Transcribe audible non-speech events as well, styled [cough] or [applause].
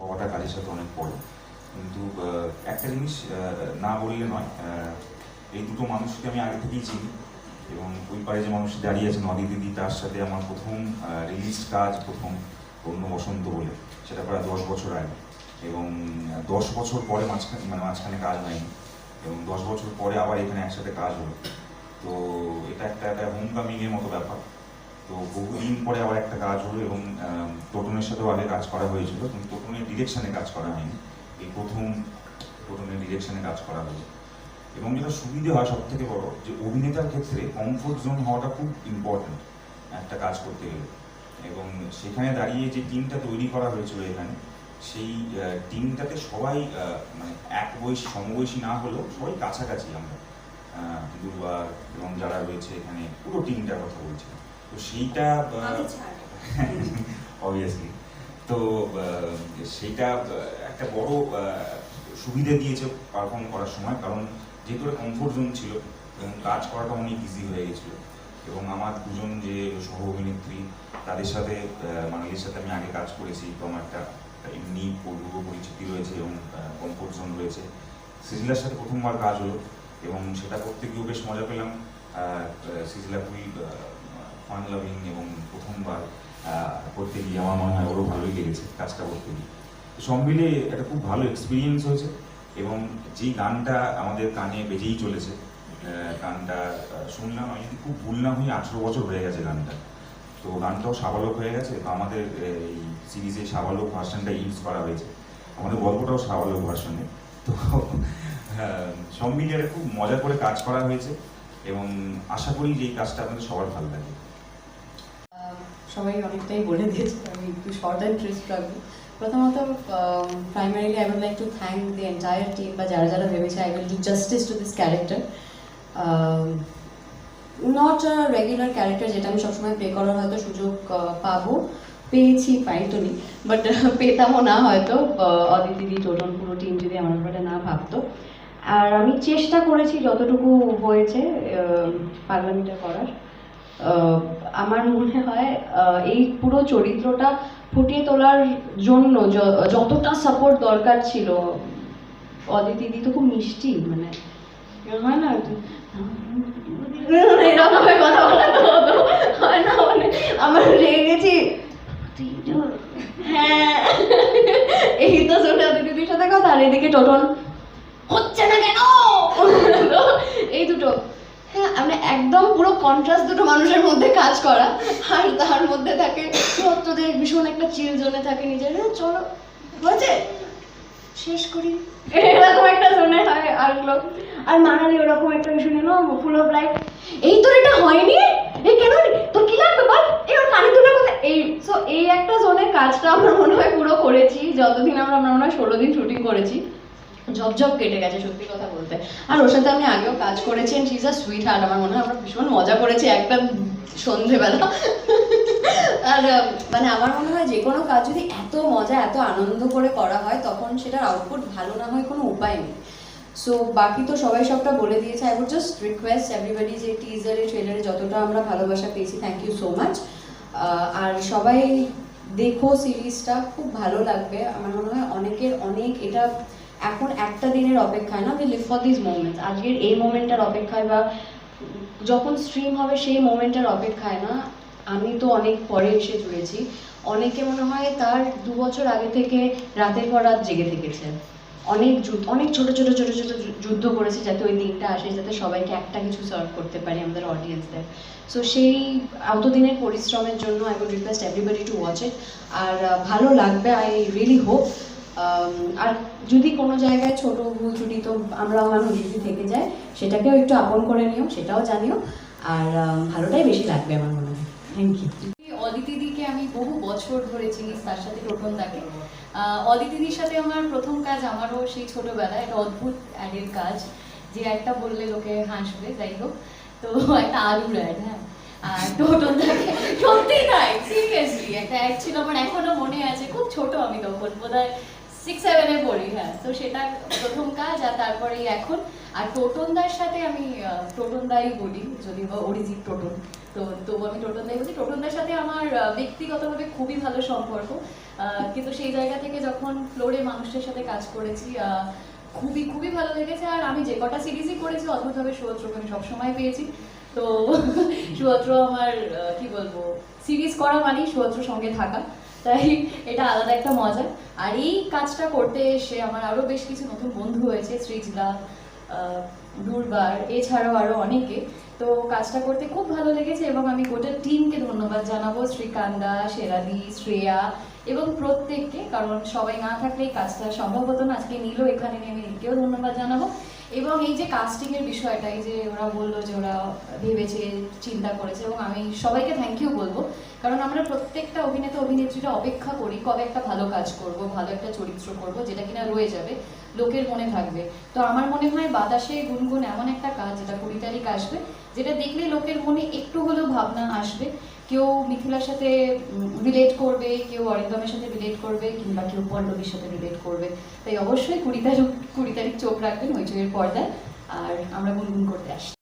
হওয়াটা কাজের সাথে অনেক পড়ে কিন্তু একটা জিনিস না বললে নয় এই দুটো মানুষকে আমি আগে থেকেই চিনি এবং ওই পারে যে মানুষ দাঁড়িয়ে আছে, নদী দিদি, তার সাথে আমার প্রথম রিলিজ কাজ প্রথম অন্য বসন্ত বলে। সেটা প্রায় দশ বছর আগে। এবং দশ বছর পরে মাঝখানে মানে মাঝখানে কাজ হয়নি। এবং দশ বছর পরে আবার এখানে একসাথে কাজ হলো। তো, এটা একটা একটা হোম কামিংয়ের মতো ব্যাপার। তো বহুদিন পরে আবার একটা কাজ হলো এবং টোটনের সাথেও আগে কাজ করা হয়েছিল, কিন্তু টোটনের ডিরেকশনে কাজ করা হয়নি। এই প্রথম টোটনের ডিরেকশনে কাজ করা হয়েছে। এবং যেটা সুবিধে হয় সব থেকে বড়, যে অভিনেতার ক্ষেত্রে কমফোর্ট জোন হওয়াটা খুব ইম্পর্ট্যান্ট একটা কাজ করতে গেলে। এবং সেখানে দাঁড়িয়ে যে টিমটা তৈরি করা হয়েছিল এখানে, সেই টিমটাতে সবাই মানে এক বয়সী, সমবয়সী না হলেও সবাই কাছাকাছি আমরা। দুর্বার এবং যারা রয়েছে এখানে, পুরো টিমটার কথা বলছি। [laughs] তো সেইটা অবভিয়াসলি তো সেইটা একটা বড় সুবিধা দিয়েছে পারফর্ম করার সময়। কারণ যেহেতু কমফোর্ট জোন ছিল এবং কাজ করাটা অনেক ইজি হয়ে গেছিল। এবং আমার দুজন যে সহ অভিনেত্রী তাদের সাথে মানালির সাথে আমি আগে কাজ করেছি। তো আমার একটা এমনি পূর্ব পরিচিতি রয়েছে এবং কমফোর্ট জোন রয়েছে। সিজিলার সাথে প্রথমবার কাজ হলো এবং সেটা করতে গিয়েও বেশ মজা পেলাম। সিজিলা খুবই ফান লাভিং এবং প্রথমবার করতে গিয়ে আমার মনে হয় ওরও ভালোই লেগেছে, কাজটা করতে গিয়ে সব মিলে একটা খুব ভালো এক্সপিরিয়েন্স হয়েছে এবং যেই গানটা আমাদের কানে বেজেই চলেছে গানটা শুনলাম আমি যদি খুব ভুল না হই, আঠেরো বছর হয়ে গেছে গানটা। তো গানটাও সাবালক হয়ে গেছে তো আমাদের এই সিরিজে সাবালক ভার্সনটা ইউজ করা হয়েছে। আমাদের গল্পটাও সাবালক ভার্সনে তো সব মিলিয়ে খুব মজা করে কাজ করা হয়েছে এবং আশা করি যে এই কাজটা আপনাদের সবার ভালো লাগে। সবাই অনেকটাই বলে দিয়েছে আমি একটু শর্ট অ্যান্ড ক্রিস্প রাখব। প্রথমত primarily I would like to thank the entire team বা যারা যারা ভেবেছে I will do justice to this character not a regular character যেটা আমি সবসময় প্লে করার হয়তো সুযোগ পাবো পেয়েছি পাইতনি বাট পেতামও না হয়তো আহ, অদিতি দি টোটন পুরো টিম যদি আমার ব্যাপারে না ভাবতো। আর আমি চেষ্টা করেছি যতটুকু হয়েছে পার্লামেন্টে করার। আমার মনে হয় এই পুরো চরিত্রটা ফুটিয়ে তোলার জন্য যতটা সাপোর্ট দরকার ছিল, অদিতি দি তো খুব মিষ্টি মানে হয় না? [laughs] কথা হয় না মানে আমার গেছি হ্যাঁ। এই তো সাথে কথা, আর এদিকে হচ্ছে না কেন? এই দুটো। হ্যাঁ আমরা একদম পুরো কন্ট্রাস্ট দুটো মানুষের মধ্যে কাজ করা। আর তার মধ্যে থাকে সত্যদের ভীষণ একটা চিল জোনে থাকে নিজের। "হ্যাঁ, চলো হয়েছে? শেষ করি। এরকম একটা জোনে হয় আসলো আর মানালি ওরকম একটা শুনে নো ফুল অফ লাইফ এই তোর এটা হয়নি? এই কেন? তোর কি লাগবে? বল এই ওর কানে দুটো কথা এই সো এই একটা জোনে কাজটা আমরা মনে হয় পুরো করেছি। যতদিন আমরা আমরা মনে হয় ষোলো দিন শুটিং করেছি। ঝপঝপ কেটে গেছে সত্যি কথা বলতে। আর ওর সাথে আমি আগেও কাজ করেছি and is a sweetheart আমার মনে হয় আমরা ভীষণ মজা করেছি একটা সন্ধেবেলা। আর মানে আমার মনে হয় যে কোনো কাজ যদি এত মজা, এত আনন্দ করে করা হয়, তখন সেটার আউটপুট ভালো না হয় কোনো উপায় নেই। সো বাকি তো সবাই সবটা বলে দিয়েছে। I would just request everybody যে টিজারে ট্রেলারে যতটা আমরা ভালোবাসা পেয়েছি থ্যাংক ইউ সো মাচ আর সবাই দেখো সিরিজটা, খুব ভালো লাগবে। আমার মনে হয় অনেকের, অনেক এটা এখন একটা দিনের অপেক্ষায় না we live for this moments আজকের এই মোমেন্টটার অপেক্ষায় বা যখন স্ট্রিম হবে সেই মোমেন্টটার অপেক্ষায় না, আমি তো অনেক পরে এসে জুড়েছি অনেকে মনে হয় তার দু বছর আগে থেকে রাতের পর রাত জেগে থেকেছে। অনেক যুদ্ধ, অনেক ছোট ছোট ছোট ছোট যুদ্ধ করেছে যাতে ওই দিনটা আসে, যাতে সবাইকে একটা কিছু সার্ভ করতে পারি আমাদের অডিয়েন্সদের সো সেই অতদিনের পরিশ্রমের জন্য I would request everybody to watch it আর ভালো লাগবে আই রিয়েলি হোপ আর যদি কোনো জায়গায় ছোট ভুল ত্রুটি তো আমরা মানুষ যদি থেকে যায় সেটাকেও একটু আপন করে নিও সেটাও জানিও। আর ভালোটাই বেশি লাগবে আমার মনে হয়। থ্যাংক ইউ অদিতি দিকে আমি বহু বছর ধরে চিনি তার সাথে টোটন দাকে আহ, অদিতি দির সাথে আমার প্রথম কাজ আমারও সেই ছোটবেলায় একটা অদ্ভুত অ্যাডের কাজ যে একটা বললে লোকে হাসবে যাই হোক। তো একটা আলুর অ্যাড হ্যাঁ। আর টোটন দাকে সত্যি তাই সিরিয়াসলি একটা অ্যাড ছিল আমার এখনও মনে আছে খুব ছোট আমি তখন বোধ হয় সিক্স সেভেনে পড়ি হ্যাঁ। তো সেটা প্রথম কাজ, আর তারপরে এখন। আর টোটনদার সাথে আমি টোটনদাই বলি যদি বা অরিজিৎ টোটন। তো তবু আমি টোটনদাই বলি। টোটনদার সাথে আমার ব্যক্তিগতভাবে খুবই ভালো সম্পর্ক। কিন্তু সেই জায়গা থেকে যখন ফ্লোরে মানুষের সাথে কাজ করেছি খুবই খুবই ভালো লেগেছে। আর আমি যে কটা সিরিজই করেছি, অদ্ভুতভাবে সুভদ্রকে আমি সবসময় পেয়েছি। তো [laughs] সুভদ্র আমার কি বলব, সিরিজ করা মানেই সুভদ্র সঙ্গে থাকা। তাই এটা আলাদা একটা মজা। আর এই কাজটা করতে এসে আমার আরও বেশ কিছু নতুন বন্ধু হয়েছে, সৃজলা দুর্বার এছাড়াও আরও অনেকে। তো কাজটা করতে খুব ভালো লেগেছে এবং আমি গোটা টিমকে ধন্যবাদ জানাব শ্রীকান্দা সেরাদি শ্রেয়া এবং প্রত্যেককে। কারণ সবাই না থাকলে এই কাজটা সম্ভব হতো না। আজকে নিল এখানে নিয়ে আমি নীলকেও ধন্যবাদ জানাব। এবং এই যে কাস্টিং এর বিষয়টা, এই যে ওরা বলল যে ওরা ভেবেছে, চিন্তা করেছে, এবং আমি সবাইকে থ্যাংক ইউ বলব। কারণ আমরা প্রত্যেকটা অভিনেতা, অভিনেত্রীরা অপেক্ষা করি কবে একটা ভালো কাজ করব, ভালো একটা চরিত্র করব, যেটা কিনা রয়ে যাবে, লোকের মনে থাকবে। তো আমার মনে হয় বাতাসে গুনগুন এমন একটা কাজ, যেটা কুড়ি তারিখ আসবে, যেটা দেখলে লোকের মনে একটু হলেও ভাবনা আসবে। কেউ মিথিলার সাথে রিলেট করবে, কেউ অরিন্দমের সাথে রিলেট করবে, কিংবা কেউ পল্লবীর সাথে রিলেট করবে। তাই অবশ্যই কুড়ি তারিখ কুড়ি তারিখ চোখ রাখবেন হইচইয়ের পর্দায় আর আমরা গুনগুন করতে আসি